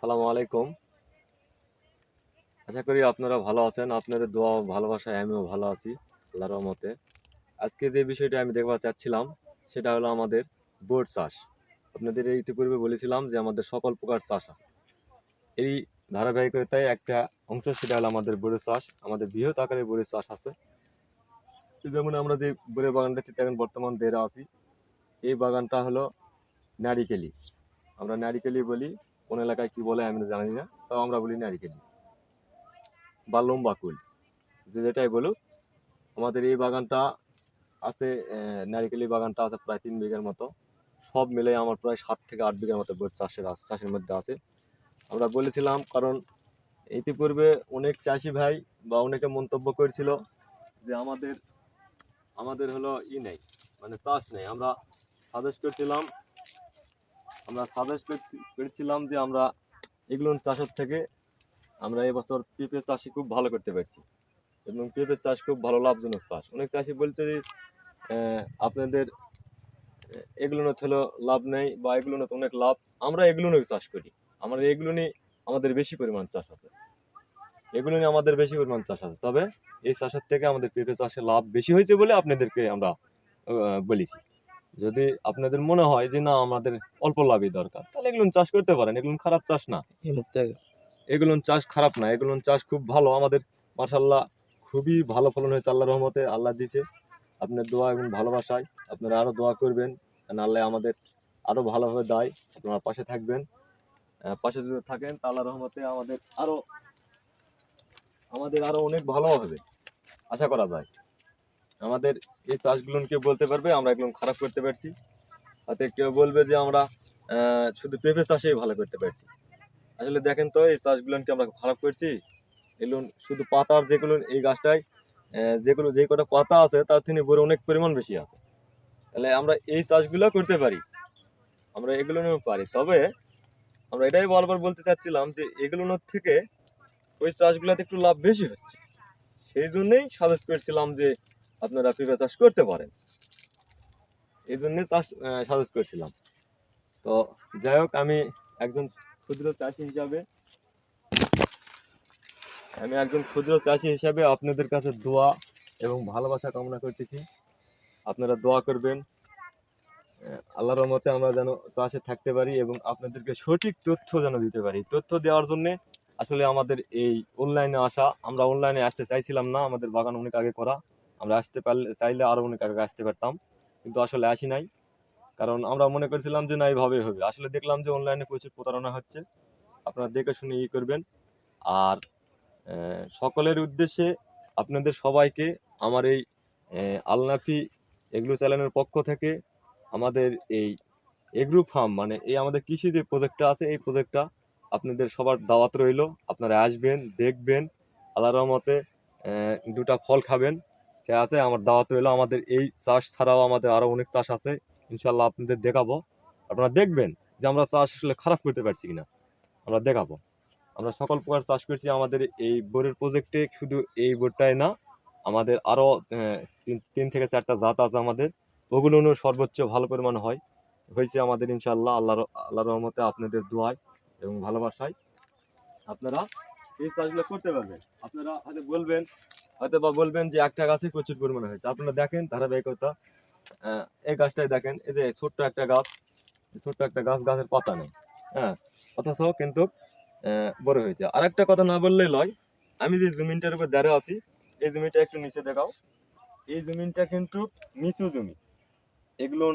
সালামু আলাইকুম। আশা করি আপনারা ভালো আছেন। আপনাদের দোয়া, ভালোবাসায় আমিও ভালো আছি, আল্লাহর রহমতে। আজকে যে বিষয়টা আমি দেখবার চাচ্ছিলাম, সেটা হলো আমাদের বোট চাষ। আপনাদের ইতিপূর্বে বলেছিলাম যে আমাদের সকল প্রকার চাষ আছে। এই ধারাবাহিকতায় একটা অংশ, সেটা হলো আমাদের বোরের চাষ। আমাদের বৃহৎ আকারে বোরের চাষ আছে। যেমন আমরা যে বোরের বাগানটাতে এখন বর্তমান দেরা আছি, এই বাগানটা হলো নারিকেলি। আমরা নারিকেলি বলি কোন এলাকায় কি বলে আমি জানি না, তাও আমরা বলি নারিকেলি বা লম্বা কুল যে যেটাই বলুক, আমাদের এই বাগানটা আছে নারিকেলি বাগানটা আছে প্রায় তিন বিঘার মতো। সব মিলে আমার প্রায় সাত থেকে আট বিঘার মতো চাষের চাষের মধ্যে আছে। আমরা বলেছিলাম, কারণ ইতিপূর্বে অনেক চাষি ভাই বা অনেকে মন্তব্য করেছিল যে আমাদের আমাদের হলো ই নেই মানে চাষ নেই। আমরা সাজেস্ট করছিলাম আমরা সাজেস্ট করেছিলাম যে আমরা এগুলো চাষের থেকে আমরা এবছর পেঁপে চাষই খুব ভালো করতে পারছি। এবং পেঁপে চাষ খুব ভালো লাভজনক চাষ। অনেক চাষি বলছে যে আপনাদের এগুলো হলো লাভ নেই বা এগুলো অনেক লাভ। আমরা এগুলো চাষ করি। আমরা এগুলো আমাদের বেশি পরিমাণ চাষ আছে। এগুলো নিয়ে আমাদের বেশি পরিমাণ চাষ আছে। তবে এই চাষের থেকে আমাদের পেঁপে চাষে লাভ বেশি হয়েছে বলে আপনাদেরকে আমরা বলেছি। যদি আপনাদের মনে হয় যে না আমাদের অল্প লাভই দরকার তাহলে এগুলো চাষ করতে পারেন এগুলো খারাপ চাষ না। এগুলো চাষ খারাপ না এগুলো চাষ খুব ভালো আমাদের মার্শাল্লাহ খুবই ভালো ফলন হয়েছে আল্লাহ রহমতে আল্লাহ দিছে। আপনার দোয়া এবং ভালোবাসায় আপনারা আরও দোয়া করবেন আল্লাহ আমাদের আরও ভালোভাবে দেয় আপনারা পাশে থাকবেন। পাশে যদি থাকেন তা আল্লাহ রহমতে আমাদের আরও আমাদের আরও অনেক ভালো হবে আশা করা যায়। আমাদের এই চাষগুলোকে বলতে পারবে, আমরা এগুলো খারাপ করতে পারছি। হাতে কেউ বলবে যে আমরা শুধু পেঁপে চাষেই ভালো করতে পারছি। আসলে দেখেন তো, এই চাষগুলোকে আমরা খারাপ করছি। এগুলো শুধু পাতার যেগুলো এই গাছটায় যেগুলো যে কটা পাতা আছে, তার থেকে বড় অনেক পরিমাণ বেশি আছে। তাহলে আমরা এই চাষগুলো করতে পারি। আমরা এগুলো নিয়েও পারি। তবে আমরা এটাই বারবার বলতে চাচ্ছিলাম যে এগুলোর থেকে ওই চাষগুলোতে একটু লাভ বেশি হচ্ছে। সেই জন্যেই সাজেস্ট করছিলাম যে আপনারা পেঁপে চাষ করতে পারেন। এই জন্যই চাষ সাজেস্ট করছিলাম। তো যাই হোক, আমি একজন ক্ষুদ্র চাষি হিসাবে, আমি একজন ক্ষুদ্র চাষি হিসাবে আপনাদের কাছে দোয়া এবং ভালোবাসা কামনা করতেছি। আপনারা দোয়া করবেন। আল্লাহর রহমতে আমরা যেন চাষে থাকতে পারি এবং আপনাদেরকে সঠিক তথ্য যেন দিতে পারি। তথ্য দেওয়ার জন্য আসলে আমাদের এই অনলাইনে আসা, আমরা অনলাইনে আসতে চাইছিলাম না, আমাদের বাগান অনেক আগে করা। আমরা আসতে পারলে, চাইলে আরও অনেক আগে আসতে পারতাম, কিন্তু আসলে আসি নাই। কারণ আমরা মনে করেছিলাম যে না এইভাবেই হবে। আসলে দেখলাম যে অনলাইনে প্রচুর প্রতারণা হচ্ছে। আপনারা দেখে শুনে ই করবেন। আর সকলের উদ্দেশ্যে আপনাদের সবাইকে আমার এই আলনাফি এগ্রো চ্যানেলের পক্ষ থেকে আমাদের এই এগ্রো ফার্ম মানে এই আমাদের কৃষি যে প্রজেক্টটা আছে, এই প্রজেক্টটা আপনাদের সবার দাওয়াত রইল। আপনারা আসবেন, দেখবেন আল্লাহ রহমতে দুটা ফল খাবেন। সে আছে? আমার দাওয়াত রইল আমাদের এই চাষ ছাড়াও আমাদের আরও অনেক চাষ আছে। ইনশাল্লাহ আপনাদের দেখাবো। আপনারা দেখবেন যে আমরা চাষ আসলে খারাপ করতে পারছি কিনা। আমরা দেখাবো। আমরা সকল প্রকার চাষ করছি। আমাদের এই বোরের প্রজেক্টে শুধু এই বোরটাই না আমাদের আরও আহ, তিন থেকে চারটা জাত আছে আমাদের। ওগুলো সর্বোচ্চ ভালো পরিমাণ হয়। হয়েছে আমাদের ইনশাল্লাহ আল্লাহ আল্লাহ রহমতে আপনাদের দোয়ায় এবং ভালোবাসায় আপনারা এই চাষগুলো করতে পারবেন। আপনারা হয়তো বলবেন হয়তো বা বলবেন যে একটা গাছে প্রচুর পরিমাণে হয়েছে। আপনারা দেখেন ধারাবাহিকতা এই গাছটাই দেখেন এই যে ছোট্ট একটা গাছ ছোট্ট একটা গাছ গাছের পাতা নেই হ্যাঁ অথচ কিন্তু বড় হয়েছে। আর একটা কথা না বললেই লয় আমি যে জমিনটার উপর দাঁড়িয়ে আছি এই জমিটা একটু নিচে দেখাও। এই জমিনটা কিন্তু নিচু জমি। এগুলো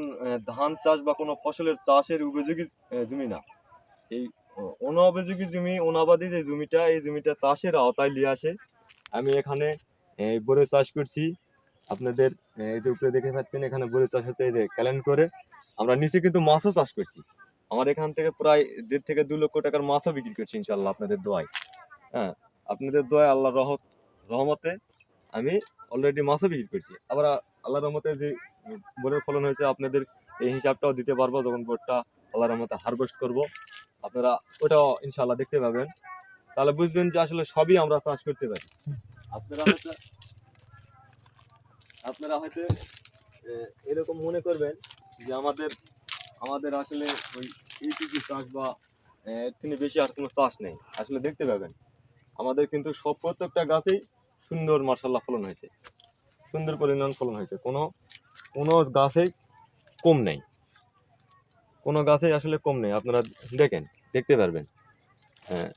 ধান চাষ বা কোনো ফসলের চাষের উপযোগী জমি না। এই আহ, অনাবযোগী জমি অনাবাদী যে জমিটা এই জমিটা চাষের আওতায় নিয়ে আসে। আমি এখানে বড় চাষ করছি। আপনাদের উপরে দেখে পাচ্ছেন, এখানে বড় চাষ হচ্ছে, এই যে ক্যালেন করে। আমরা নিচে কিন্তু মাছও চাষ করছি। আমার এখান থেকে প্রায় দেড় থেকে দু লক্ষ টাকার মাছও বিক্রি করছি ইনশাল্লাহ আপনাদের দোয়ায়। হ্যাঁ আপনাদের দোয়ায় আল্লাহ রহমত, রহমতে আমি অলরেডি মাছও বিক্রি করছি। আবার আল্লাহ রহমতে যে বোরের ফলন হয়েছে, আপনাদের এই হিসাবটাও দিতে পারব, যখন বোরটা আল্লাহ রহমতে হারভেস্ট করব। আপনারা ওটাও ইনশাল্লাহ দেখতে পাবেন। তাহলে বুঝবেন যে আসলে সবই আমরা চাষ করতে পারি। আপনারা হয়তো আপনারা হয়তো এরকম মনে করবেন যে আমাদের আমাদের আসলে ওই এইটুকু চাষ বা থেকে বেশি আর কোনো চাষ নেই। আসলে দেখতে পাবেন। আমাদের কিন্তু সব প্রত্যেকটা গাছেই সুন্দর মার্শাল্লাহ ফলন হয়েছে। সুন্দর পরিমাণ ফলন হয়েছে। কোনো কোনো গাছেই কম নেই। কোনো গাছেই আসলে কম নেই। আপনারা দেখেন, দেখতে পারবেন। হ্যাঁ।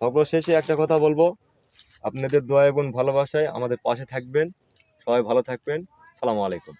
সর্বশেষে একটা কথা বলব। আপনাদের দোয়া এবং ভালোবাসায় আমাদের পাশে থাকবেন। সবাই ভালো থাকবেন। সালামু আলাইকুম।